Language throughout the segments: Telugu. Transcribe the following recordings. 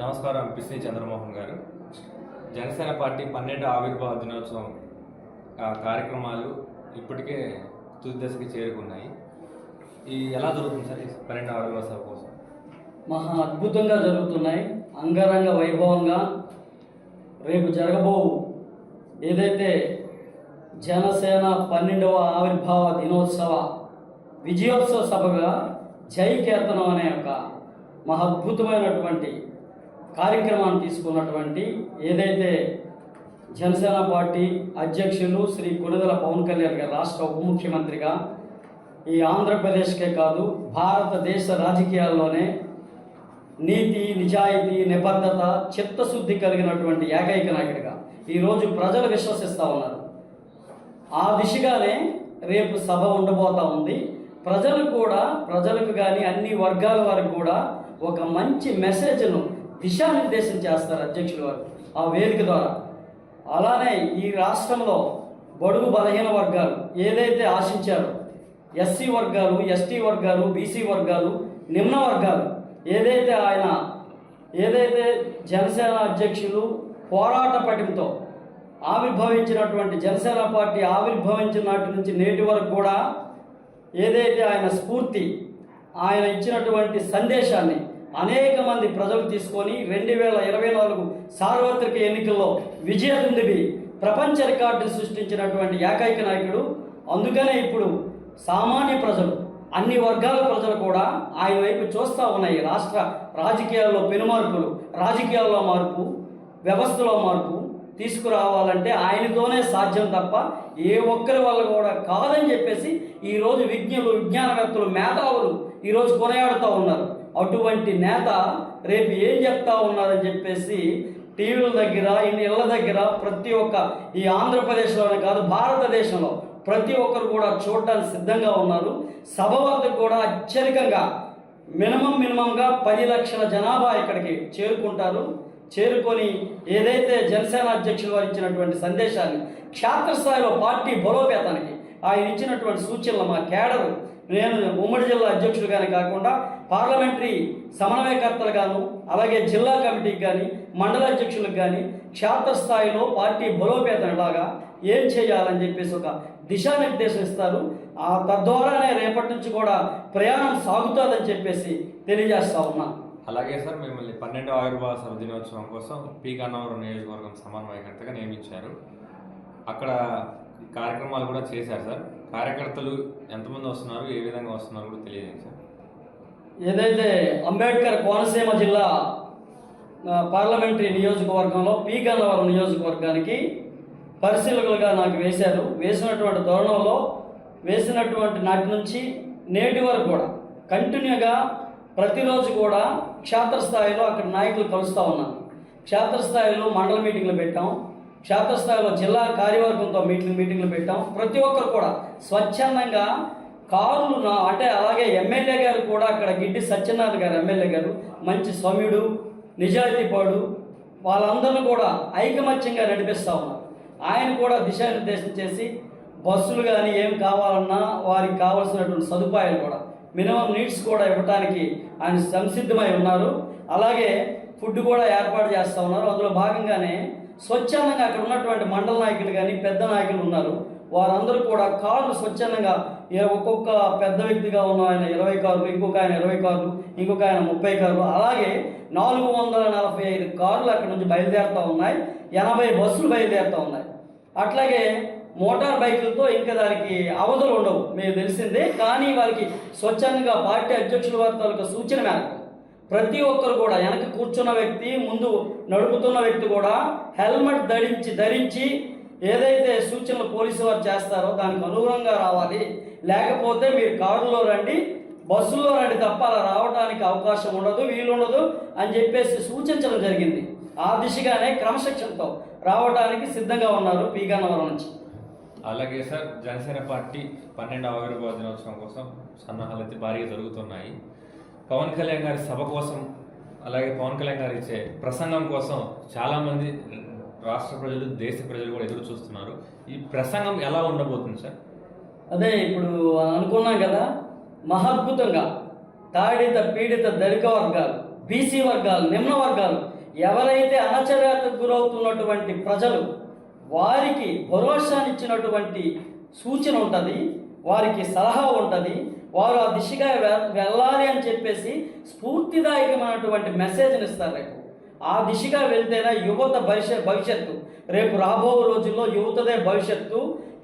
నమస్కారం పిసి చంద్రమోహన్ గారు. జనసేన పార్టీ పన్నెండు ఆవిర్భావ దినోత్సవం కార్యక్రమాలు ఇప్పటికే తుది దశకి చేరుకున్నాయి. ఈ ఎలా జరుగుతుంది సార్ ఈ పన్నెండు ఆవిర్భావ సభ కోసం? మహా అద్భుతంగా జరుగుతున్నాయి. అంగరంగ వైభవంగా రేపు జరగబో ఏదైతే జనసేన పన్నెండవ ఆవిర్భావ దినోత్సవ విజయోత్సవ సభగా జై కీర్తనం అనే ఒక మహా అద్భుతమైనటువంటి కార్యక్రమాన్ని తీసుకున్నటువంటి ఏదైతే జనసేన పార్టీ అధ్యక్షులు శ్రీ కొనిదల పవన్ కళ్యాణ్ గారు రాష్ట్ర ఉప ముఖ్యమంత్రిగా ఈ ఆంధ్రప్రదేశ్కే కాదు భారతదేశ రాజకీయాల్లోనే నీతి నిజాయితీ నిబద్ధత చిత్తశుద్ధి కలిగినటువంటి ఏకైక నాయకుడిగా. ఈరోజు ప్రజలు విశ్వసిస్తూ ఉన్నారు. ఆ దిశగానే రేపు సభ ఉండబోతా ఉంది. ప్రజలు కూడా ప్రజలకు కానీ అన్ని వర్గాల వారికి కూడా ఒక మంచి మెసేజ్ను దిశానిర్దేశం చేస్తారు అధ్యక్షుల వారు ఆ వేదిక ద్వారా. అలానే ఈ రాష్ట్రంలో బడుగు బలహీన వర్గాలు ఏదైతే ఆశించారో ఎస్సీ వర్గాలు ఎస్టీ వర్గాలు బీసీ వర్గాలు నిమ్న వర్గాలు ఏదైతే ఆయన ఏదైతే జనసేన అధ్యక్షులు పోరాట పటిమతో ఆవిర్భవించినటువంటి జనసేన పార్టీ ఆవిర్భవించిన నాటి నుంచి నేటి వరకు కూడా ఏదైతే ఆయన స్ఫూర్తి ఆయన ఇచ్చినటువంటి సందేశాన్ని అనేక మంది ప్రజలు తీసుకొని రెండు వేల ఇరవై నాలుగు సార్వత్రిక ఎన్నికల్లో విజయదుందుబి ప్రపంచ రికార్డును సృష్టించినటువంటి ఏకైక నాయకుడు. అందుకనే ఇప్పుడు సామాన్య ప్రజలు అన్ని వర్గాల ప్రజలు కూడా ఆయన వైపు చూస్తూ ఉన్నాయి రాష్ట్ర రాజకీయాల్లో పెనుమార్పులు రాజకీయాల్లో మార్పు వ్యవస్థలో మార్పు తీసుకురావాలంటే ఆయనతోనే సాధ్యం తప్ప ఏ ఒక్కరి వల్ల కూడా కాదని చెప్పేసి ఈరోజు విజ్ఞులు విజ్ఞానవేత్తలు మేధావులు ఈరోజు కొనయాడుతూ ఉన్నారు. అటువంటి నేత రేపు ఏం చెప్తా ఉన్నారని చెప్పేసి టీవీల దగ్గర ఇన్ని ఇళ్ళ దగ్గర ప్రతి ఒక్క ఈ ఆంధ్రప్రదేశ్లోనే కాదు భారతదేశంలో ప్రతి ఒక్కరు కూడా చూడడానికి సిద్ధంగా ఉన్నారు. సభ వద్దకు కూడా అత్యధికంగా మినిమం మినిమంగా పది లక్షల జనాభా ఇక్కడికి చేరుకుంటారు. చేరుకొని ఏదైతే జనసేన అధ్యక్షులు వారు ఇచ్చినటువంటి సందేశాన్ని క్షేత్రస్థాయిలో పార్టీ బలోపేతానికి ఆయన ఇచ్చినటువంటి సూచనలు మా కేడరు నేను ఉమ్మడి జిల్లా అధ్యక్షులుగానే కాకుండా పార్లమెంటరీ సమన్వయకర్తలు గాను అలాగే జిల్లా కమిటీకి కానీ మండల అధ్యక్షులకు కానీ క్షేత్రస్థాయిలో పార్టీ బలోపేతం లాగా ఏం చేయాలని చెప్పేసి ఒక దిశానిర్దేశం ఇస్తారు. ఆ తద్వారానే రేపటి నుంచి కూడా ప్రయాణం సాగుతుందని చెప్పేసి తెలియజేస్తా ఉన్నా. అలాగే సార్ మిమ్మల్ని పన్నెండు ఆవిర్భావ సభ దినోత్సవం కోసం పి. గన్నవరం నియోజకవర్గం సమన్వయకర్తగా నియమించారు. అక్కడ కార్యక్రమాలు కూడా చేశారు సార్. కార్యకర్తలు ఎంతమంది వస్తున్నారు ఏ విధంగా వస్తున్నారు కూడా తెలియదు సార్. ఏదైతే అంబేద్కర్ కోనసీమ జిల్లా పార్లమెంటరీ నియోజకవర్గంలో పి గన్నవరం నియోజకవర్గానికి పరిశీలకులుగా నాకు వేశారు. వేసినటువంటి ధోరణంలో వేసినటువంటి నాటి నుంచి నేటి వరకు కూడా కంటిన్యూగా ప్రతిరోజు కూడా క్షేత్రస్థాయిలో అక్కడ నాయకులు కలుస్తూ ఉన్నాను. క్షేత్రస్థాయిలో మండల మీటింగ్లు పెట్టాం. క్షేత్రస్థాయిలో జిల్లా కార్యవర్గంతో మీటింగ్ మీటింగ్లు పెట్టాం. ప్రతి ఒక్కరు కూడా స్వచ్ఛందంగా కారులు నా అంటే అలాగే ఎమ్మెల్యే గారు కూడా అక్కడ గిడ్డి సత్యనారాయణ గారు ఎమ్మెల్యే గారు మంచి సౌమ్యుడు నిజాయితీపాడు వాళ్ళందరిని కూడా ఐకమత్యంగా నడిపిస్తూ ఉన్నారు. ఆయన కూడా దిశానిర్దేశం చేసి బస్సులు కానీ ఏం కావాలన్నా వారికి కావాల్సినటువంటి సదుపాయాలు కూడా మినిమం నీడ్స్ కూడా ఇవ్వడానికి ఆయన సంసిద్ధమై ఉన్నారు. అలాగే ఫుడ్ కూడా ఏర్పాటు చేస్తూ ఉన్నారు. అందులో భాగంగానే స్వచ్ఛందంగా అక్కడ ఉన్నటువంటి మండల నాయకులు కానీ పెద్ద నాయకులు ఉన్నారు. వారందరూ కూడా కార్లు స్వచ్ఛందంగా ఒక్కొక్క పెద్ద వ్యక్తిగా ఉన్న ఆయన ఇరవై కార్లు ఇంకొక ఆయన ఇరవై కార్లు ఇంకొక ఆయన ముప్పై కార్లు అలాగే నాలుగు వందల నలభై ఐదు కార్లు అక్కడ నుంచి బయలుదేరుతూ ఉన్నాయి. ఎనభై బస్సులు బయలుదేరుతూ ఉన్నాయి. అట్లాగే మోటార్ బైకులతో ఇంకా దానికి అవధులు ఉండవు. మీకు తెలిసిందే. కానీ వారికి స్వచ్ఛందంగా పార్టీ అధ్యక్షుల వారి తాలూకా సూచన మేరకు ప్రతి ఒక్కరు కూడా వెనక కూర్చున్న వ్యక్తి ముందు నడుపుతున్న వ్యక్తి కూడా హెల్మెట్ ధరించి ధరించి ఏదైతే సూచనలు పోలీసు వారు చేస్తారో దానికి అనుగుణంగా రావాలి. లేకపోతే మీరు కారులో రండి బస్సులో రండి తప్ప అలా రావడానికి అవకాశం ఉండదు వీలుండదు అని చెప్పేసి సూచించడం జరిగింది. ఆ దిశగానే క్రమశిక్షణతో రావడానికి సిద్ధంగా ఉన్నారు పీగన్నవరం నుంచి. అలాగే సార్ జనసేన పార్టీ పన్నెండవ ఆవిర్భావ దినోత్సవం కోసం సన్నాహాలు అయితే భారీగా జరుగుతున్నాయి. పవన్ కళ్యాణ్ గారి సభ కోసం అలాగే పవన్ కళ్యాణ్ గారు ఇచ్చే ప్రసంగం కోసం చాలామంది రాష్ట్ర ప్రజలు దేశ ప్రజలు కూడా ఎదురు చూస్తున్నారు. ఈ ప్రసంగం ఎలా ఉండబోతుంది సార్? అదే ఇప్పుడు అనుకున్నాం కదా మహద్భుతంగా తాడిత పీడిత దళిత వర్గాలు బీసీ వర్గాలు నిమ్న వర్గాలు ఎవరైతే అణచవేతకు గురవుతున్నటువంటి ప్రజలు వారికి భరోసానిచ్చినటువంటి సూచన ఉంటుంది వారికి సలహా ఉంటుంది వారు ఆ దిశగా వెళ్ళాలి అని చెప్పేసి స్ఫూర్తిదాయకమైనటువంటి మెసేజ్ని ఇస్తారు రేపు. ఆ దిశగా వెళ్తేనే యువత భవిష్య భవిష్యత్తు. రేపు రాబో రోజుల్లో యువతదే భవిష్యత్తు.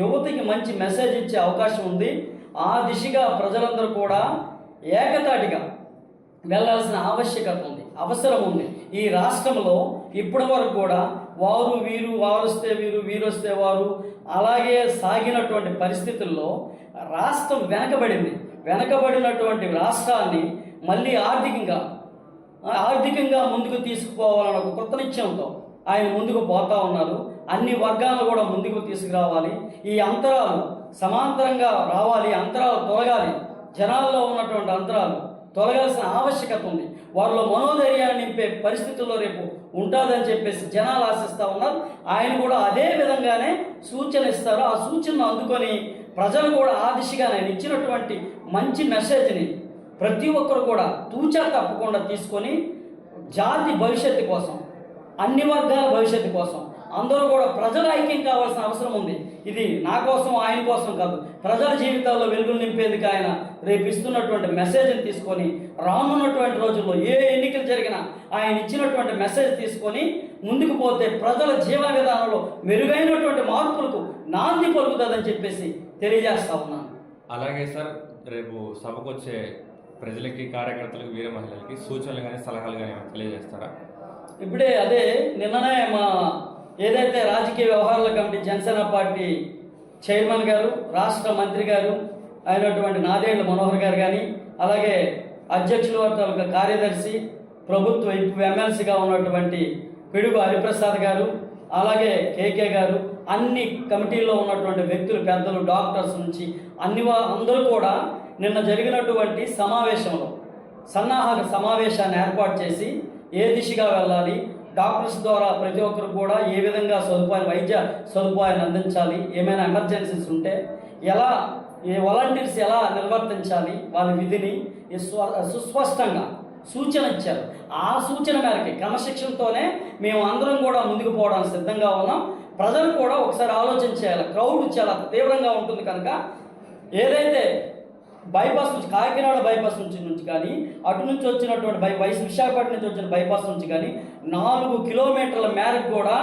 యువతకి మంచి మెసేజ్ ఇచ్చే అవకాశం ఉంది. ఆ దిశగా ప్రజలందరూ కూడా ఏకతాటిగా వెళ్ళాల్సిన ఆవశ్యకత ఉంది అవసరం ఉంది. ఈ రాష్ట్రంలో ఇప్పటి వరకు కూడా వారు వీరు వారు వస్తే వీరు వీరు వస్తే వారు అలాగే సాగినటువంటి పరిస్థితుల్లో రాష్ట్రం వెనకబడింది. వెనకబడినటువంటి రాష్ట్రాన్ని మళ్ళీ ఆర్థికంగా ఆర్థికంగా ముందుకు తీసుకుపోవాలన్న ఒక కృత నిశ్చయంతో ఆయన ముందుకు పోతా ఉన్నారు. అన్ని వర్గాలను కూడా ముందుకు తీసుకురావాలి. ఈ అంతరాలు సమాంతరంగా రావాలి అంతరాలు తొలగాలి. జనాల్లో ఉన్నటువంటి అంతరాలు తొలగాల్సిన ఆవశ్యకత ఉంది. వారిలో మనోధైర్యాన్ని నింపే పరిస్థితుల్లో రేపు ఉంటుందని చెప్పేసి జనాలు ఆశిస్తూ ఉన్నారు. ఆయన కూడా అదే విధంగానే సూచన ఇస్తారు. ఆ సూచనను అందుకొని ప్రజలు కూడా ఆ దిశగా నేను ఇచ్చినటువంటి మంచి మెసేజ్ని ప్రతి ఒక్కరు కూడా తూచా తప్పకుండా తీసుకొని జాతి భవిష్యత్తు కోసం అన్ని వర్గాల భవిష్యత్తు కోసం అందరూ కూడా ప్రజల ఐక్యం కావాల్సిన అవసరం ఉంది. ఇది నా కోసం ఆయన కోసం కాదు. ప్రజల జీవితాల్లో వెలుగులు నింపేందుకు ఆయన రేపు ఇస్తున్నటువంటి మెసేజ్ని తీసుకొని రానున్నటువంటి రోజుల్లో ఏ ఎన్నికలు జరిగినా ఆయన ఇచ్చినటువంటి మెసేజ్ తీసుకొని ముందుకు పోతే ప్రజల జీవన విధానంలో మెరుగైనటువంటి మార్పులకు నాంది పలుకుతుందని చెప్పేసి తెలియజేస్తా ఉన్నాను. అలాగే సార్ రేపు సభకు వచ్చే ప్రజలకి కార్యకర్తలకు వీర మహిళలకి సూచనలు కానీ సలహాలు కానీ తెలియజేస్తారా? ఇప్పుడే అదే నిన్ననే మా ఏదైతే రాజకీయ వ్యవహారాల కమిటీ జనసేన పార్టీ చైర్మన్ గారు రాష్ట్ర మంత్రి గారు అయినటువంటి నాదేళ్ళ మనోహర్ గారు కానీ అలాగే అధ్యక్షుల వర్గాల కార్యదర్శి ప్రభుత్వ ఇప్పుడు ఎమ్మెల్సీగా ఉన్నటువంటి పిడుగు హరిప్రసాద్ గారు అలాగే కేకే గారు అన్ని కమిటీల్లో ఉన్నటువంటి వ్యక్తులు పెద్దలు డాక్టర్స్ నుంచి అన్ని అందరూ కూడా నిన్న జరిగినటువంటి సమావేశంలో సన్నాహక సమావేశాన్ని ఏర్పాటు చేసి ఏ దిశగా వెళ్ళాలి డాక్టర్స్ ద్వారా ప్రతి ఒక్కరు కూడా ఏ విధంగా సదుపాయం వైద్య సదుపాయాన్ని అందించాలి ఏమైనా ఎమర్జెన్సీస్ ఉంటే ఎలా ఈ వాలంటీర్స్ ఎలా నిర్వర్తించాలి వాళ్ళ విధిని సుస్పష్టంగా సూచన ఇచ్చారు. ఆ సూచన మేరకి క్రమశిక్షణతోనే మేము అందరం కూడా ముందుకు పోవడానికి సిద్ధంగా ఉన్నాం. ప్రజలు కూడా ఒకసారి ఆలోచన చేయాలి క్రౌడ్ చాలా తీవ్రంగా ఉంటుంది కనుక ఏదైతే బైపాస్ నుంచి కాకినాడ బైపాస్ నుంచి నుంచి కానీ అటు నుంచి వచ్చినటువంటి బై వైస్ విశాఖపట్నం నుంచి వచ్చిన బైపాస్ నుంచి కానీ నాలుగు కిలోమీటర్ల మేరకు కూడా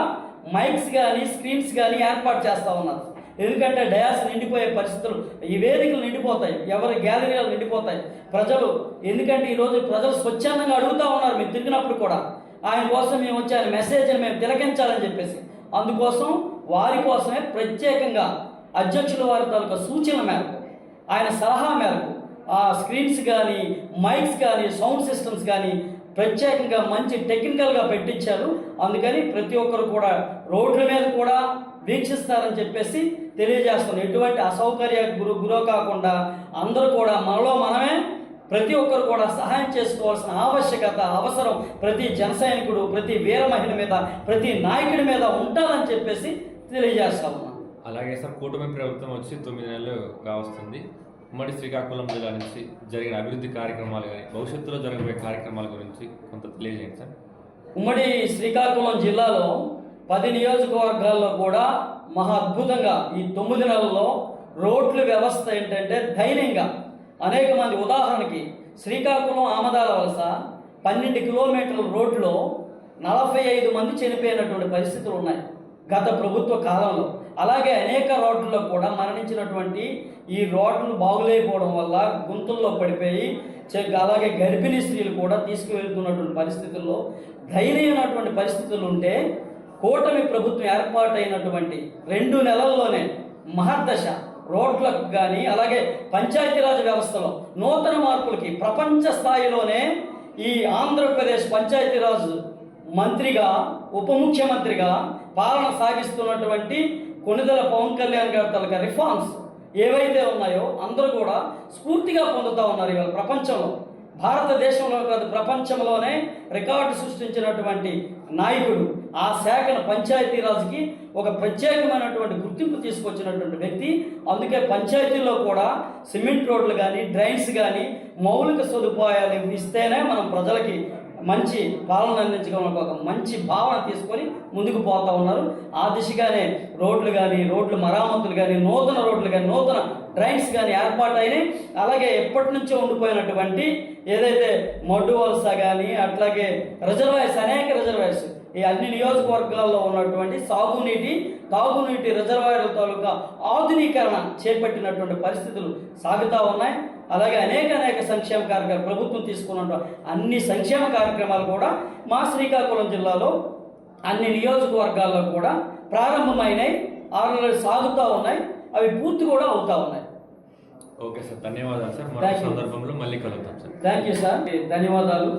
మైక్స్ కానీ స్క్రీన్స్ కానీ ఏర్పాటు చేస్తూ ఉన్నారు. ఎందుకంటే డయాస్ నిండిపోయే పరిస్థితులు ఈ వేదికలు నిండిపోతాయి ఎవరి గ్యాలరీలు నిండిపోతాయి. ప్రజలు ఎందుకంటే ఈరోజు ప్రజలు స్వచ్ఛందంగా అడుగుతూ ఉన్నారు మీరు తిరిగినప్పుడు కూడా. ఆయన కోసం మేము వచ్చి ఆయన మెసేజ్ని మేము తిలకించాలని చెప్పేసి. అందుకోసం వారి కోసమే ప్రత్యేకంగా అధ్యక్షుల వారి తాలూకా సూచన మేరకు ఆయన సలహా మేరకు ఆ స్క్రీన్స్ కానీ మైక్స్ కానీ సౌండ్ సిస్టమ్స్ కానీ ప్రత్యేకంగా మంచి టెక్నికల్గా పెట్టించారు. అందుకని ప్రతి ఒక్కరు కూడా రోడ్ల మీద కూడా వీక్షిస్తారని చెప్పేసి తెలియజేస్తున్నాం. ఎటువంటి అసౌకర్య గురు గురో కాకుండా అందరూ కూడా మనలో మనమే ప్రతి ఒక్కరు కూడా సహాయం చేసుకోవాల్సిన ఆవశ్యకత అవసరం ప్రతి జనసైనికుడు ప్రతి వీర మహిళ మీద ప్రతి నాయకుడి మీద ఉండాలని చెప్పేసి తెలియజేస్తా అలాగే సార్ కూటమి ప్రభుత్వం వచ్చి తొమ్మిది నెలలు కావస్తుంది. ఉమ్మడి శ్రీకాకుళం జిల్లా నుంచి జరిగిన అభివృద్ధి కార్యక్రమాలు కానీ భవిష్యత్తులో జరగబోయే కార్యక్రమాల గురించి కొంత తెలియజేయండి సార్. ఉమ్మడి శ్రీకాకుళం జిల్లాలో పది నియోజకవర్గాల్లో కూడా మహా అద్భుతంగా ఈ తొమ్మిది నెలల్లో రోడ్ల వ్యవస్థ ఏంటంటే ధైర్యంగా అనేక మంది ఉదాహరణకి శ్రీకాకుళం ఆమదాల వలస పన్నెండు కిలోమీటర్ల రోడ్లో నలభై ఐదు మంది చనిపోయినటువంటి పరిస్థితులు ఉన్నాయి. గత ప్రభుత్వ కాలంలో. అలాగే అనేక రోడ్లలో కూడా మరణించినటువంటి ఈ రోడ్లు బాగులేకపోవడం వల్ల గుంతల్లో పడిపోయి అలాగే గర్భిణీ స్త్రీలు కూడా తీసుకువెళ్తున్నటువంటి పరిస్థితుల్లో ధైర్యమైనటువంటి పరిస్థితులు ఉంటే కూటమి ప్రభుత్వం ఏర్పాటైనటువంటి రెండు నెలల్లోనే మహర్దశ రోడ్లకు కానీ అలాగే పంచాయతీరాజ్ వ్యవస్థలో నూతన మార్పులకి ప్రపంచ స్థాయిలోనే ఈ ఆంధ్రప్రదేశ్ పంచాయతీరాజ్ మంత్రిగా ఉప ముఖ్యమంత్రిగా పాలన సాగిస్తున్నటువంటి కొనిదల పవన్ కళ్యాణ్ గారి తలక రిఫార్మ్స్ ఏవైతే ఉన్నాయో అందరూ కూడా స్ఫూర్తిగా పొందుతూ ఉన్నారు ఇవాళ ప్రపంచంలో. భారతదేశంలో కాదు ప్రపంచంలోనే రికార్డు సృష్టించినటువంటి నాయకుడు ఆ శాఖను పంచాయతీరాజ్కి ఒక ప్రత్యేకమైనటువంటి గుర్తింపు తీసుకొచ్చినటువంటి వ్యక్తి. అందుకే పంచాయతీల్లో కూడా సిమెంట్ రోడ్లు కానీ డ్రైన్స్ కానీ మౌలిక సదుపాయాలు ఇస్తేనే మనం ప్రజలకి మంచి పాలన అందించడం ఒక మంచి భావన తీసుకొని ముందుకు పోతూ ఉన్నారు. ఆ దిశగానే రోడ్లు కానీ రోడ్లు మరామతులు కానీ నూతన రోడ్లు కానీ నూతన డ్రైన్స్ కానీ ఏర్పాటైనాయి అలాగే ఎప్పటి నుంచో ఉండిపోయినటువంటి ఏదైతే మడ్డు వలస కానీ అట్లాగే రిజర్వాయర్స్ అనేక రిజర్వాయర్స్ ఈ అన్ని నియోజకవర్గాల్లో ఉన్నటువంటి సాగునీటి తాగునీటి రిజర్వాయర్ల తాలూకా ఆధునీకరణ చేపట్టినటువంటి పరిస్థితులు సాగుతూ ఉన్నాయి. అలాగే అనేక అనేక సంక్షేమ కార్యక్రమాలు ప్రభుత్వం తీసుకున్న అన్ని సంక్షేమ కార్యక్రమాలు కూడా మా శ్రీకాకుళం జిల్లాలో అన్ని నియోజకవర్గాల్లో కూడా ప్రారంభమైనాయి. ఆల్రెడీ సాగుతూ ఉన్నాయి. అవి పూర్తి కూడా అవుతా ఉన్నాయి. ఓకే సార్ ధన్యవాదాలు సార్. సందర్భంలో మళ్ళీ కలుద్దాం సార్. థ్యాంక్ యూ సార్ ధన్యవాదాలు.